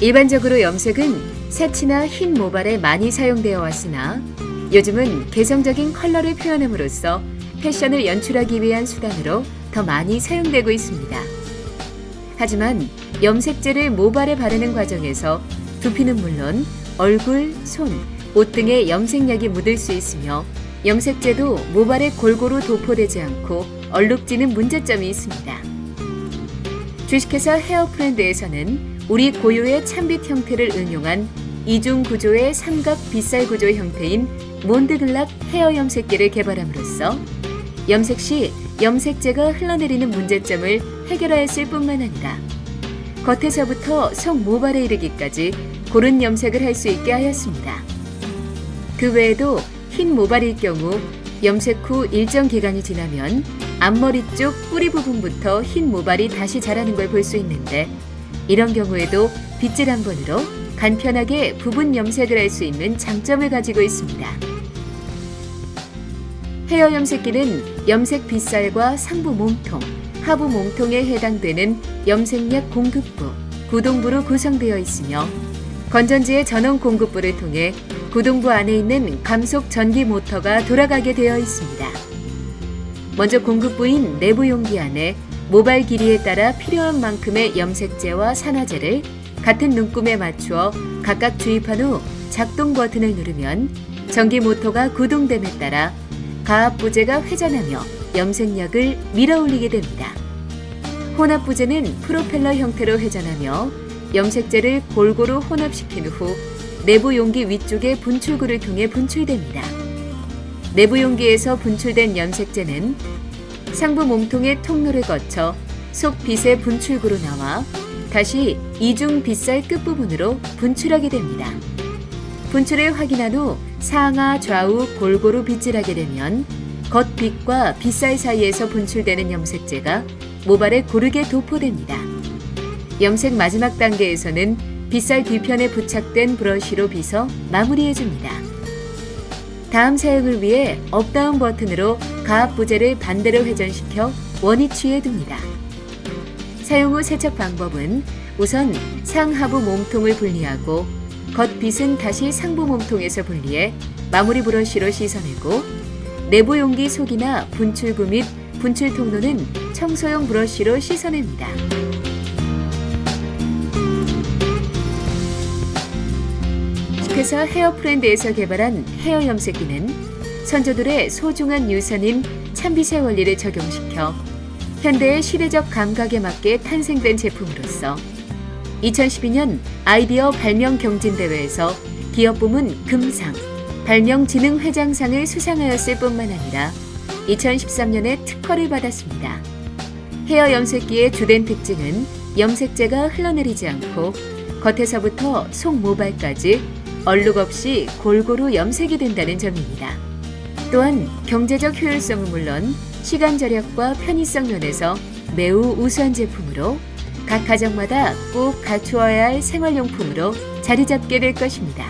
일반적으로 염색은 새치나 흰 모발에 많이 사용되어 왔으나 요즘은 개성적인 컬러를 표현함으로써 패션을 연출하기 위한 수단으로 더 많이 사용되고 있습니다. 하지만 염색제를 모발에 바르는 과정에서 두피는 물론 얼굴, 손, 옷 등에 염색약이 묻을 수 있으며 염색제도 모발에 골고루 도포되지 않고 얼룩지는 문제점이 있습니다. 주식회사 헤어프렌드에서는 우리 고유의 참빛 형태를 응용한 이중 구조의 삼각 빗살 구조 형태인 몬드글락 헤어 염색기를 개발함으로써 염색 시 염색제가 흘러내리는 문제점을 해결하였을 뿐만 아니라 겉에서부터 속 모발에 이르기까지 고른 염색을 할 수 있게 하였습니다. 그 외에도 흰 모발일 경우 염색 후 일정 기간이 지나면 앞머리 쪽 뿌리 부분부터 흰 모발이 다시 자라는 걸 볼 수 있는데 이런 경우에도 빗질 한 번으로 간편하게 부분 염색을 할 수 있는 장점을 가지고 있습니다. 헤어 염색기는 염색 빗살과 상부 몸통, 하부 몸통에 해당되는 염색약 공급부, 구동부로 구성되어 있으며 건전지의 전원 공급부를 통해 구동부 안에 있는 감속 전기 모터가 돌아가게 되어 있습니다. 먼저 공급부인 내부 용기 안에 모발 길이에 따라 필요한 만큼의 염색제와 산화제를 같은 눈금에 맞추어 각각 주입한 후 작동 버튼을 누르면 전기 모터가 구동됨에 따라 가압부제가 회전하며 염색약을 밀어 올리게 됩니다. 혼합부제는 프로펠러 형태로 회전하며 염색제를 골고루 혼합시킨 후 내부 용기 위쪽의 분출구를 통해 분출됩니다. 내부 용기에서 분출된 염색제는 상부 몸통의 통로를 거쳐 속 빛의 분출구로 나와 다시 이중 빗살 끝부분으로 분출하게 됩니다. 분출을 확인한 후 상하 좌우 골고루 빗질하게 되면 겉빛과 빗살 사이에서 분출되는 염색제가 모발에 고르게 도포됩니다. 염색 마지막 단계에서는 빗살 뒤편에 부착된 브러쉬로 빗어 마무리해줍니다. 다음 사용을 위해 업다운 버튼으로 가압 부제를 반대로 회전시켜 원위치에 둡니다. 사용 후 세척 방법은 우선 상하부 몸통을 분리하고 겉빗은 다시 상부 몸통에서 분리해 마무리 브러쉬로 씻어내고 내부 용기 속이나 분출구 및 분출 통로는 청소용 브러쉬로 씻어냅니다. 회사 헤어 프렌드에서 개발한 헤어 염색기는 선조들의 소중한 유산인 참빗의 원리를 적용시켜 현대의 시대적 감각에 맞게 탄생된 제품으로서 2012년 아이디어 발명 경진 대회에서 기업 부문 금상, 발명진흥 회장상을 수상하였을 뿐만 아니라 2013년에 특허를 받았습니다. 헤어 염색기의 주된 특징은 염색제가 흘러내리지 않고 겉에서부터 속 모발까지 얼룩 없이 골고루 염색이 된다는 점입니다. 또한 경제적 효율성은 물론 시간 절약과 편의성 면에서 매우 우수한 제품으로 각 가정마다 꼭 갖추어야 할 생활용품으로 자리 잡게 될 것입니다.